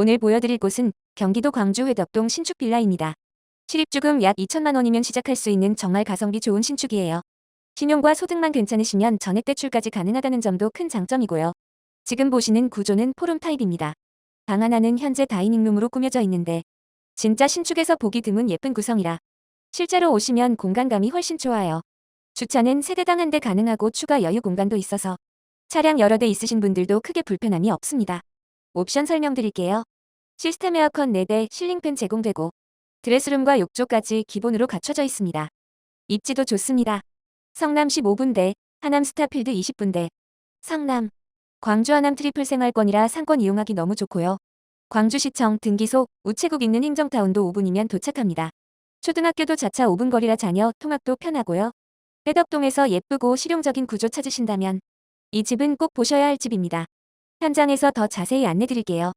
오늘 보여드릴 곳은 경기도 광주 회덕동 신축 빌라입니다. 실입주금 약 2천만 원이면 시작할 수 있는 정말 가성비 좋은 신축이에요. 신용과 소득만 괜찮으시면 전액 대출까지 가능하다는 점도 큰 장점이고요. 지금 보시는 구조는 포룸 타입입니다. 방 하나는 현재 다이닝룸으로 꾸며져 있는데 진짜 신축에서 보기 드문 예쁜 구성이라 실제로 오시면 공간감이 훨씬 좋아요. 주차는 세대당 한 대 가능하고 추가 여유 공간도 있어서 차량 여러 대 있으신 분들도 크게 불편함이 없습니다. 옵션 설명드릴게요. 시스템 에어컨 4대, 실링팬 제공되고 드레스룸과 욕조까지 기본으로 갖춰져 있습니다. 입지도 좋습니다. 성남 15분대, 하남 스타필드 20분대, 성남, 광주 하남 트리플 생활권이라 상권 이용하기 너무 좋고요. 광주시청 등기소, 우체국 있는 행정타운도 5분이면 도착합니다. 초등학교도 자차 5분 거리라 자녀 통학도 편하고요. 회덕동에서 예쁘고 실용적인 구조 찾으신다면 이 집은 꼭 보셔야 할 집입니다. 현장에서 더 자세히 안내드릴게요.